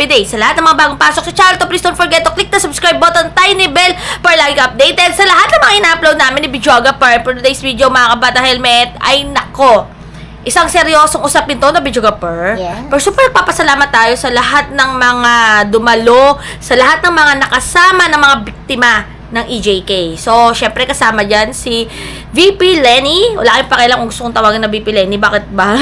happy day. Sa lahat ng mga bagong pasok sa channel to, please don't forget to click the subscribe button, tiny bell, para lagi ka updated sa lahat ng mga ina-upload namin ni Videographer. For today's video, mga kabata helmet, ay nako. Isang seryosong usapin to na Videographer. Yes. Pero super nagpapasalamat tayo sa lahat ng mga dumalo, sa lahat ng mga nakasama ng mga biktima ng EJK. So, syempre kasama dyan si VP Lenny. Wala kayong pakialam kung gusto kong tawagan na VP Lenny. Bakit ba?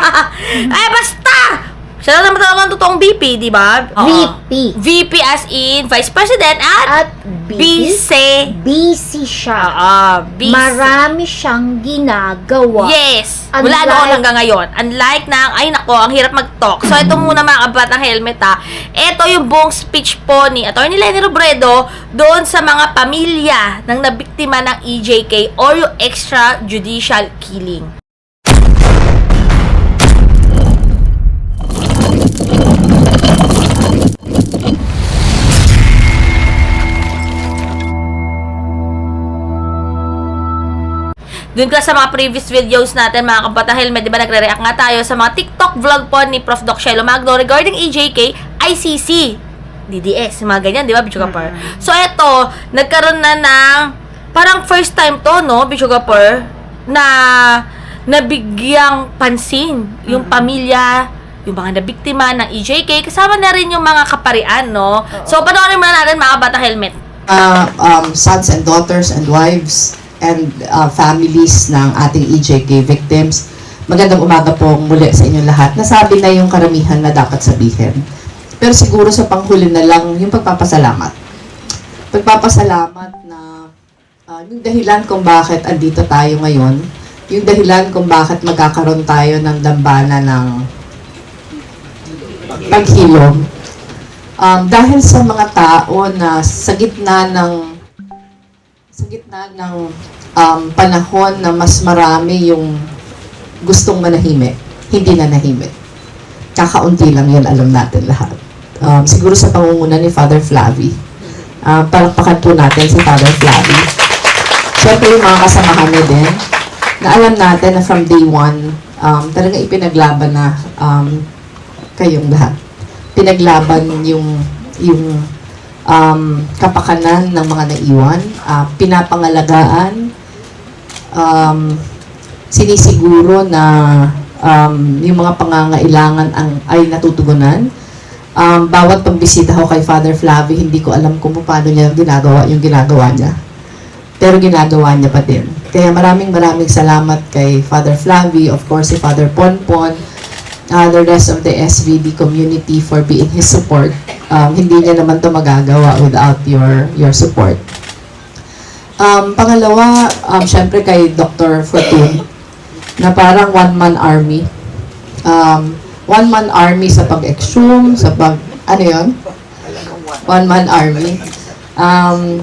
Ay, basta! Siya lang naman talaga ang totoong VP, di ba? Oo. VP. VP as in Vice President at, At BC. busy siya. Ah, BC. Marami siyang ginagawa. Yes. Wala Unlike- noon hanggang ngayon. Unlike na, ay nako, ang hirap mag-talk. So, ito muna mga kabat ng helmet ha. Ito yung buong speech po ni Atty. Lenny Robredo doon sa mga pamilya ng nabiktima ng EJK or yung extrajudicial killing. Doon ka sa mga previous videos natin, mga kabata helmet, di ba nagre-react nga tayo sa mga TikTok vlog po ni Prof. Doc Shelo Magno regarding EJK, ICC, DDS, mga ganyan, di ba, Bichugapur? So, eto, nagkaroon na ng, parang first time to, no, Bichugapur, na nabigyang pansin yung pamilya, yung mga nabiktima ng EJK, kasama na rin yung mga kaparian, no? So, panoorin muna natin, mga kabata helmet. uh, um, sons and daughters and wives and uh, families ng ating EJK victims. Magandang umaga po muli sa inyong lahat. Nasabi na yung karamihan na dapat sabihin. Pero siguro sa panghuli na lang yung pagpapasalamat. Pagpapasalamat na uh, yung dahilan kung bakit andito tayo ngayon, yung dahilan kung bakit magkakaroon tayo ng dambana ng paghilom, um, dahil sa mga tao na sa gitna ng sa gitna ng um, panahon na mas marami yung gustong manahimik, hindi na nahimik. Kakaunti lang yun, alam natin lahat. Um, siguro sa pangunguna ni Father Flavi. Uh, palakpakan po natin si Father Flavi. Siyempre yung mga kasamahan niya din, na alam natin na from day one, um, talaga ipinaglaban na um, kayong lahat. Pinaglaban yung yung um, kapakanan ng mga naiwan, uh, pinapangalagaan, um, sinisiguro na um, yung mga pangangailangan ang, ay natutugunan. Um, bawat pagbisita ko kay Father Flavie, hindi ko alam kung paano niya ginagawa yung ginagawa niya. Pero ginagawa niya pa din. Kaya maraming maraming salamat kay Father Flavie, of course si Father Ponpon, uh, the rest of the SVD community for being his support. Um, hindi niya naman to magagawa without your your support. Um, pangalawa, um, syempre kay Dr. Fortune, na parang one-man army. Um, one-man army sa pag-exhume, sa pag, ano yon? One-man army. Um,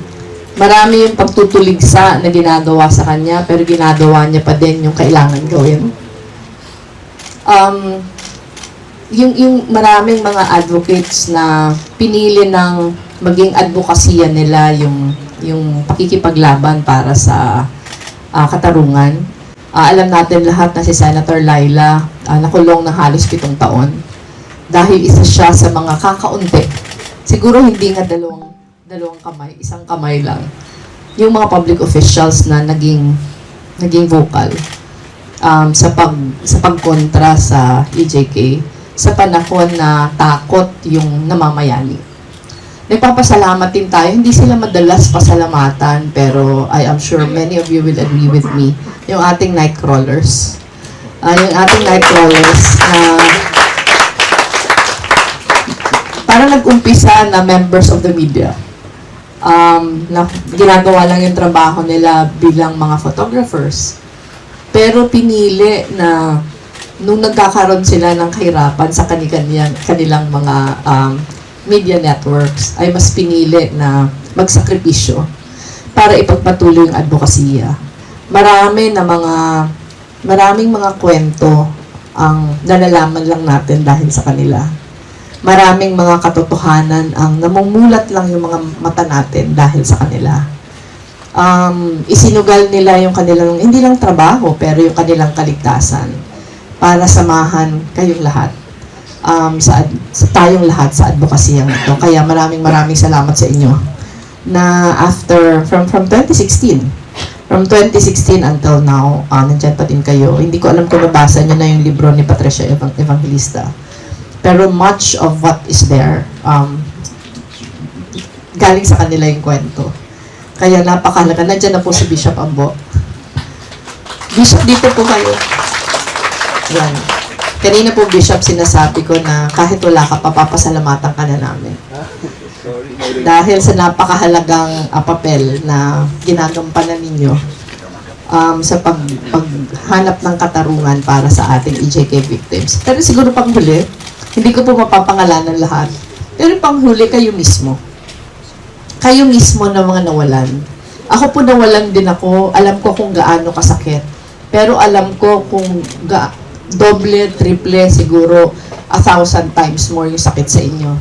marami yung pagtutuligsa na ginagawa sa kanya, pero ginagawa niya pa din yung kailangan gawin. Um, yung, yung maraming mga advocates na pinili ng maging advokasya nila yung yung pakikipaglaban para sa ah, katarungan. Ah, alam natin lahat na si Senator Laila ah, nakulong ng halos pitong taon dahil isa siya sa mga kakaunti. Siguro hindi nga dalawang, dalawang kamay, isang kamay lang. Yung mga public officials na naging naging vocal um, sa pag sa pagkontra sa EJK sa panahon na takot yung namamayani. Nagpapasalamat din tayo. Hindi sila madalas pasalamatan, pero I am sure many of you will agree with me. Yung ating night crawlers. Ah, yung ating night crawlers na parang nag-umpisa na members of the media. Um, na ginagawa lang yung trabaho nila bilang mga photographers. Pero pinili na nung nagkakaroon sila ng kahirapan sa kanilang, kanilang mga um, media networks, ay mas pinili na magsakripisyo para ipagpatuloy yung advokasya. Marami na mga, maraming mga kwento ang nalalaman lang natin dahil sa kanila. Maraming mga katotohanan ang namumulat lang yung mga mata natin dahil sa kanila um, isinugal nila yung kanilang, hindi lang trabaho, pero yung kanilang kaligtasan para samahan kayong lahat. um, sa, sa tayong lahat sa advokasya ito. Kaya maraming maraming salamat sa inyo na after, from, from 2016, from 2016 until now, uh, nandyan pa din kayo. Hindi ko alam kung nabasa nyo na yung libro ni Patricia Evang- Evangelista. Pero much of what is there, um, galing sa kanila yung kwento. Kaya napakahalaga. Nandyan na po si Bishop Ambo. Bishop, dito po kayo. Yan. Kanina po, Bishop, sinasabi ko na kahit wala ka, papapasalamatan ka na namin. Dahil sa napakahalagang ah, papel na ginagampanan ninyo um, sa pag, paghanap ng katarungan para sa ating EJK victims. Pero siguro pang huli, hindi ko po mapapangalanan lahat. Pero pang huli, kayo mismo. Kayo mismo na mga nawalan. Ako po nawalan din ako. Alam ko kung gaano kasakit. Pero alam ko kung ga doble, triple, siguro a thousand times more yung sakit sa inyo.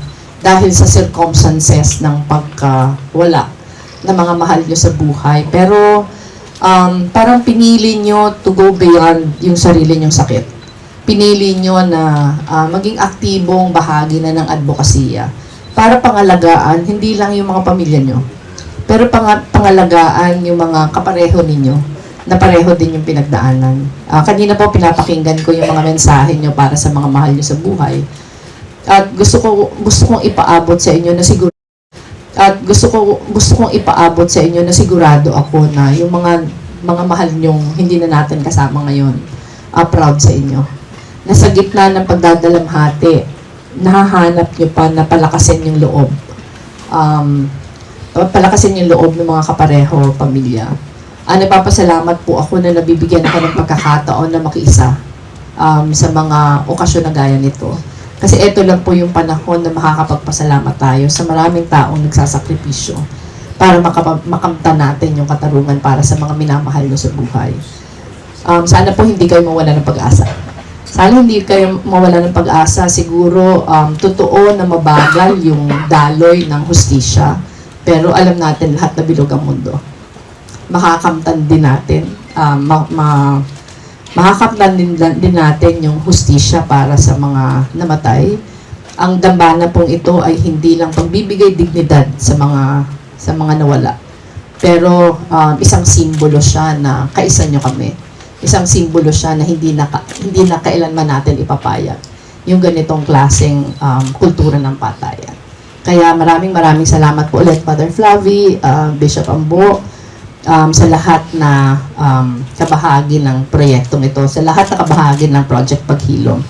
Dahil sa circumstances ng pagkawala ng mga mahal nyo sa buhay. Pero um, parang pinili nyo to go beyond yung sarili nyong sakit. Pinili nyo na ah, maging aktibong bahagi na ng advokasya para pangalagaan hindi lang yung mga pamilya nyo, pero pang- pangalagaan yung mga kapareho ninyo na pareho din yung pinagdaanan. Ah, kanina po pinapakinggan ko yung mga mensahe nyo para sa mga mahal nyo sa buhay. At gusto ko gusto kong ipaabot sa inyo na siguro at gusto ko gusto kong ipaabot sa inyo na sigurado ako na yung mga mga mahal nyong hindi na natin kasama ngayon, ah, proud sa inyo. Nasa gitna ng pagdadalamhati, nahahanap nyo pa na palakasin yung loob. Um, palakasin yung loob ng mga kapareho, pamilya. Ah, nagpapasalamat po ako na nabibigyan ako ng pagkakataon na makiisa um, sa mga okasyon na gaya nito. Kasi ito lang po yung panahon na makakapagpasalamat tayo sa maraming taong nagsasakripisyo para makamta natin yung katarungan para sa mga minamahal nyo sa buhay. Um, sana po hindi kayo mawala ng pag-asa. Sana hindi kayo mawala ng pag-asa. Siguro, um, totoo na mabagal yung daloy ng hustisya. Pero alam natin lahat na bilog ang mundo. Makakamtan din natin. Um, ma, ma- makakamtan din, din natin yung hustisya para sa mga namatay. Ang dambana pong ito ay hindi lang pagbibigay dignidad sa mga sa mga nawala. Pero um, isang simbolo siya na kaisa nyo kami isang simbolo siya na hindi na, hindi na kailanman natin ipapayag yung ganitong klaseng um, kultura ng patayan. Kaya maraming maraming salamat po ulit Father Flavi, uh, Bishop Ambo, um, sa lahat na um, kabahagi ng proyektong ito, sa lahat na kabahagi ng Project Paghilom.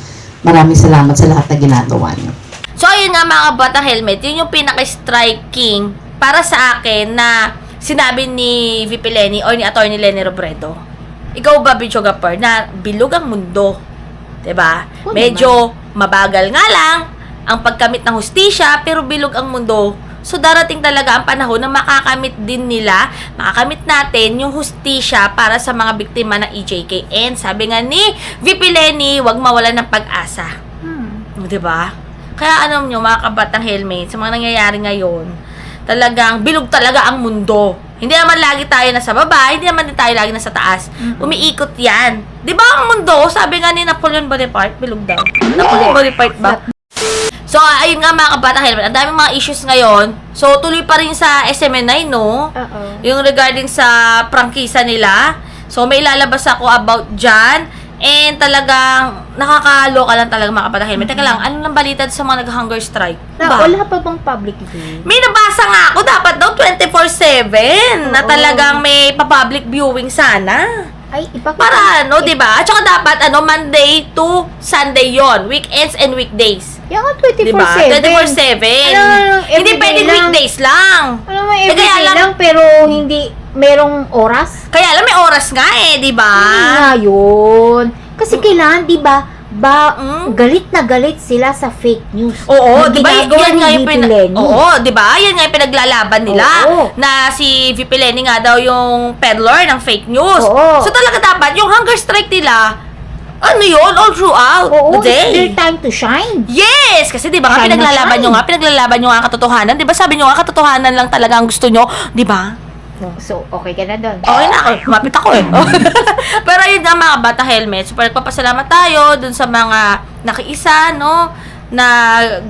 Maraming salamat sa lahat na ginagawa niyo. So, ayun nga mga batang helmet, yun yung pinaka-striking para sa akin na sinabi ni VP Lenny or ni Attorney Lenny Robredo. Ikaw ba, Bicho Gapar, na bilog ang mundo? 'Di ba? Oo Medyo mabagal nga lang ang pagkamit ng hustisya, pero bilog ang mundo. So, darating talaga ang panahon na makakamit din nila, makakamit natin yung hustisya para sa mga biktima ng EJK. And sabi nga ni VP Lenny, wag mawala ng pag-asa. Hmm. Di ba? Kaya alam nyo, mga kabatang helmet, sa mga nangyayari ngayon, talagang bilog talaga ang mundo. Hindi naman lagi tayo nasa baba, hindi naman din tayo lagi nasa taas. Umiikot yan. Di ba ang mundo, sabi nga ni Napoleon Bonaparte, bilog daw. Napoleon Bonaparte ba? So, ayun nga mga kabatang helmet, ang daming mga issues ngayon. So, tuloy pa rin sa SMNI, no? Oo. Yung regarding sa prangkisa nila. So, may ilalabas ako about dyan. And talagang nakakaloka lang talaga mga kapatid. helmet. Teka lang, ano nang balita sa mga nag-hunger strike? Na, Ba? wala pa bang public view? May nabasa nga ako, dapat daw 24-7 na Oo. talagang may pa-public viewing sana. Ay, ipakita. Para ano, di ba? At saka dapat ano, Monday to Sunday yon Weekends and weekdays. Yan nga, Di ba? 24-7. 24-7. Ano, Hindi pwedeng lang. weekdays lang. Ano mo, Eh, everyday kaya lang- lang, pero hindi merong oras? Kaya alam, may oras nga eh, di ba? Hindi nga yun. Kasi kailangan, di ba, ba, Mm. galit na galit sila sa fake news. Oo, di ba? Yan nga yung pina-. Oo, di ba? Yan nga yung pinaglalaban nila. Oo. Na si VP Lenny nga daw yung peddler ng fake news. Oo. So talaga dapat, yung hunger strike nila, ano yun, all throughout Oo, the it's day. their time to shine. Yes! Kasi di ba nga Shine na pinaglalaban shine. nyo nga, pinaglalaban nyo nga ang katotohanan. Di ba sabi nyo nga, katotohanan lang talaga ang gusto nyo. Di ba? So, okay ka na doon. Okay na ako. Mapit ako eh. Pero yun nga mga bata helmet. Super nagpapasalamat tayo dun sa mga nakiisa, no? na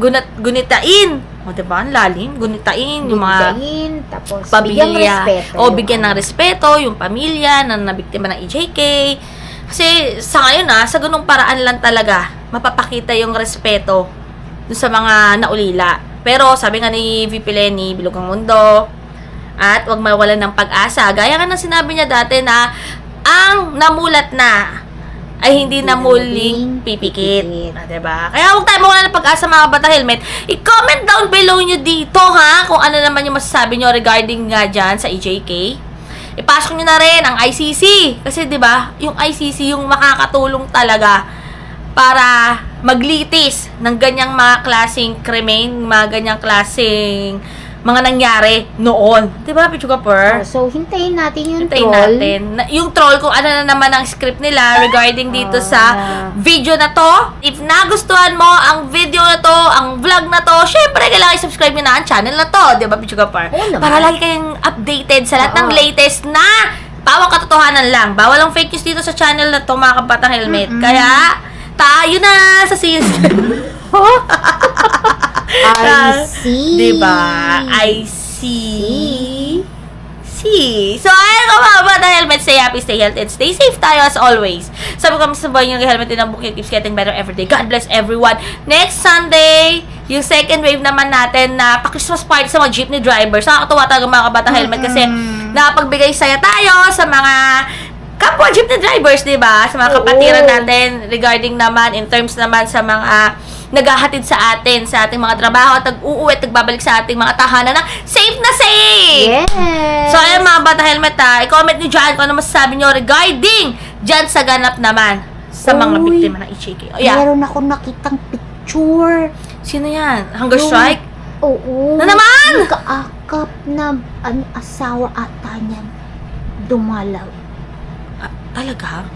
gunat, gunitain. O, diba? Ang lalim. Gunitain. Yung mga Bigdayin, tapos bigyang pamilya. respeto. O, bigyan ng respeto yung pamilya na nabiktima ng EJK. Kasi sa ngayon ah, sa ganung paraan lang talaga, mapapakita yung respeto dun sa mga naulila. Pero sabi nga ni VP Lenny, Bilog ang Mundo, at wag mawalan ng pag-asa. Gaya nga ng sinabi niya dati na ang namulat na ay hindi na muling pipikit. Ah, diba? Kaya huwag tayo mawala ng pag-asa mga bata helmet. I-comment down below nyo dito ha kung ano naman yung masasabi nyo regarding nga dyan sa EJK. Ipasok nyo na rin ang ICC. Kasi 'di ba yung ICC yung makakatulong talaga para maglitis ng ganyang mga klaseng krimen, mga ganyang klaseng mga nangyari noon. 'Di ba, Pichuga Oh, so, hintayin natin yung Hintayin troll. natin. Na, yung troll, kung ano na naman ang script nila regarding dito Ah. sa video na to. If nagustuhan mo ang video na to, ang vlog na to, syempre, kailangan i-subscribe nyo na ang channel na to. Di ba, Pichuga Par? Oo naman. Para lagi kayong updated sa lahat ng Oo. latest na pawang katotohanan lang. Bawal ang fake news dito sa channel na to, mga kabatang helmet. Kaya, tayo na sa season. I see. Diba? I see. See. So, ayun ko mga bata helmet. Stay happy, stay healthy, and stay safe tayo as always. Sabi ko sa buhay yung helmet din ang bukid keeps getting better every day. God bless everyone. Next Sunday, yung second wave naman natin na pa-Christmas party sa mga jeepney drivers. Nakakatuwa talaga mga kabata helmet kasi napagbigay saya tayo sa mga kapwa jeepney drivers, di ba? Sa mga kapatiran natin regarding naman, in terms naman sa mga naghahatid sa atin, sa ating mga trabaho at nag-uuwi at nagbabalik sa ating mga tahanan na safe na safe! Yes. So, ayun mga bata helmet ha, i-comment nyo dyan kung ano masasabi nyo regarding dyan sa ganap naman sa mga Uy. biktima ng HAK. Oh, yeah. Meron ako nakitang picture. Sino yan? Hunger Yung- strike? Oo. Na naman? Yung kaakap na ano, asawa ata niyan. Dumalaw. Ah, talaga?